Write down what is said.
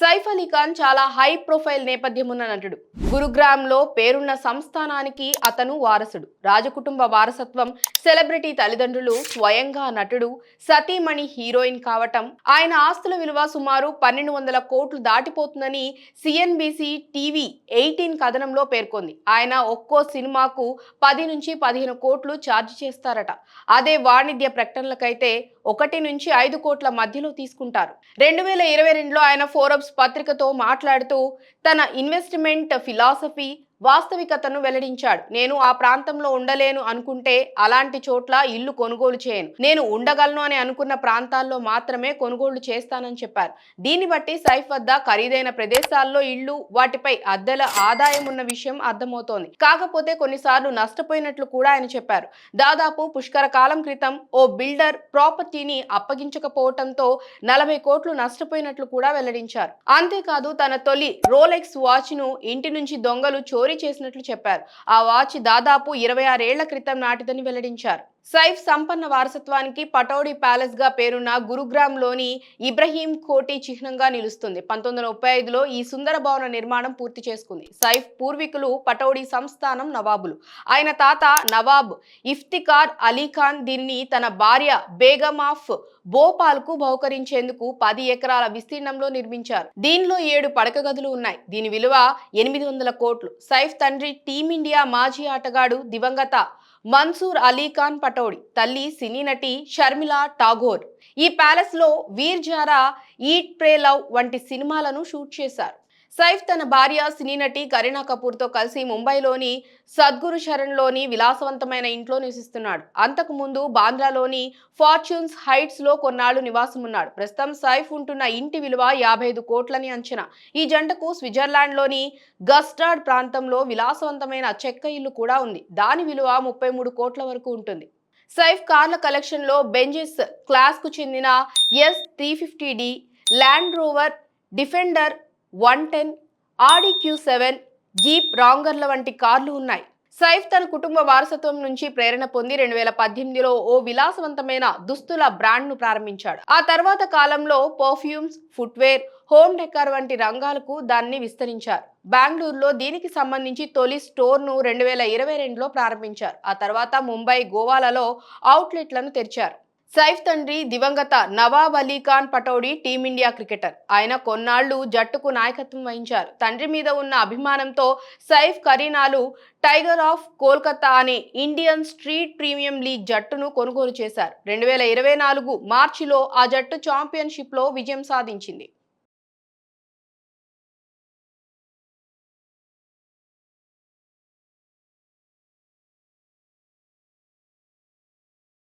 సైఫ్ అలీ ఖాన్ చాలా high profile నేపథ్యం ఉన్న నటుడు. గురుగ్రామ్లో పేరున్న సంస్థానానికి అతను వారసుడు. రాజకుటుంబ వారసత్వం సెలబ్రిటీ తల్లిదండ్రులు స్వయంగా నటుడు సతీమణి హీరోయిన్ కావటం ఆయన ఆస్తుల విలువ సుమారు పన్నెండు వందల కోట్లు దాటిపోతుందని సిఎన్బిసి టీవీ ఎయిటీన్ కథనంలో పేర్కొంది. ఆయన ఒక్కో సినిమాకు పది నుంచి పదిహేను కోట్లు ఛార్జ్ చేస్తారట. అదే వాణిజ్య ప్రకటనలకైతే ఒకటి నుంచి ఐదు కోట్ల మధ్యలో తీసుకుంటారు. రెండు వేల ఇరవై రెండులో ఆయన ఫోరబ్స్ పత్రికతో మాట్లాడుతూ తన ఇన్వెస్ట్మెంట్ ఫిలాసఫీ వాస్తవికతను వెల్లడించాడు. నేను ఆ ప్రాంతంలో ఉండలేను అనుకుంటే అలాంటి చోట్ల ఇల్లు కొనుగోలు చేయను. నేను ఉండగలను అని అనుకున్న ప్రాంతాల్లో మాత్రమే కొనుగోలు చేస్తానని చెప్పారు. దీన్ని బట్టి సైఫ్ వద్ద ఖరీదైన ప్రదేశాల్లో ఇళ్ళు వాటిపై అద్దెల ఆదాయం ఉన్న విషయం అర్థమవుతోంది. కాకపోతే కొన్నిసార్లు నష్టపోయినట్లు కూడా ఆయన చెప్పారు. దాదాపు పుష్కర కాలం క్రితం ఓ బిల్డర్ ప్రాపర్టీని అప్పగించకపోవటంతో నలభై కోట్లు నష్టపోయినట్లు కూడా వెల్లడించారు. అంతేకాదు తన తొలి రోలెక్స్ వాచ్ను ఇంటి నుంచి దొంగలు చోరీ చేసినట్లు చెప్పారు. ఆ వాచ్ దాదాపు ఇరవై ఆరేళ్ళ క్రితం నాటిదని వెల్లడించారు. సైఫ్ సంపన్న వారసత్వానికి పటౌడి ప్యాలెస్గా పేరున్న గురుగ్రామ్లోని ఇబ్రహీం కోటి చిహ్నంగా నిలుస్తుంది. పంతొమ్మిది వందల ముప్పై ఐదులో ఈ సుందర భవన నిర్మాణం పూర్తి చేసుకుంది. సైఫ్ పూర్వీకులు పటౌడి సంస్థానం నవాబులు. ఆయన తాత నవాబ్ ఇఫ్తికార్ అలీ ఖాన్ దీనిని తన భార్య బేగం ఆఫ్ భోపాల్కు బహుకరించేందుకు పది ఎకరాల విస్తీర్ణంలో నిర్మించారు. దీనిలో ఏడు పడక గదులు ఉన్నాయి. దీని విలువ ఎనిమిది వందల కోట్లు. సైఫ్ తండ్రి టీమిండియా మాజీ ఆటగాడు దివంగత మన్సూర్ అలీ ఖాన్ తల్లి సినీ నటి షర్మిల ఠాగోర్. ఈ ప్యాలెస్లో Veer Zaara eat pray love వంటి సినిమాలను షూట్ చేశారు. సైఫ్ తన భార్య సినీ నటి కరీనా కపూర్తో కలిసి ముంబైలోని సద్గురు శరణ్లోని విలాసవంతమైన ఇంట్లో నివసిస్తున్నాడు. అంతకుముందు బాంద్రాలోని ఫార్చ్యూన్స్ హైట్స్లో కొన్నాళ్ళు కొన్నాళ్ళు నివాసం ఉన్నాడు ప్రస్తుతం సైఫ్ ఉంటున్న ఇంటి విలువ యాభై ఐదు కోట్లని అంచనా. ఈ జంటకు స్విట్జర్లాండ్లోని గస్టార్డ్ ప్రాంతంలో విలాసవంతమైన చెక్క ఇల్లు కూడా ఉంది. దాని విలువ ముప్పై మూడు కోట్ల వరకు ఉంటుంది. సైఫ్ కార్ల కలెక్షన్లో బెంజెస్ క్లాస్కు చెందిన S three fifty D Land Rover Defender one ten Audi Q seven Jeep రాంగర్ల వంటి కార్లు ఉన్నాయి. సైఫ్ తన కుటుంబ వారసత్వం నుంచి ప్రేరణ పొంది రెండు వేల పద్దెనిమిదిలో ఓ విలాసవంతమైన దుస్తుల బ్రాండ్ను ప్రారంభించాడు. ఆ తర్వాత కాలంలో పర్ఫ్యూమ్స్ ఫుట్వేర్ హోమ్ డెకార్ వంటి రంగాలకు దాన్ని విస్తరించారు. బెంగళూరులో దీనికి సంబంధించి తొలి స్టోర్ను రెండు వేల ఇరవై రెండులో ప్రారంభించారు. ఆ తర్వాత ముంబై గోవాలలో అవుట్లెట్లను తెరిచారు. సైఫ్ తండ్రి దివంగత Nawab Ali Khan Pataudi team India cricketer. ఆయన కొన్నాళ్ళు జట్టుకు నాయకత్వం వహించారు. తండ్రి మీద ఉన్న అభిమానంతో సైఫ్ కరీనాలు టైగర్ ఆఫ్ కోల్కతా అనే ఇండియన్ స్ట్రీట్ ప్రీమియం లీగ్ జట్టును కొనుగోలు చేశారు. రెండు వేల ఇరవై నాలుగు మార్చిలో ఆ జట్టు ఛాంపియన్షిప్లో విజయం సాధించింది.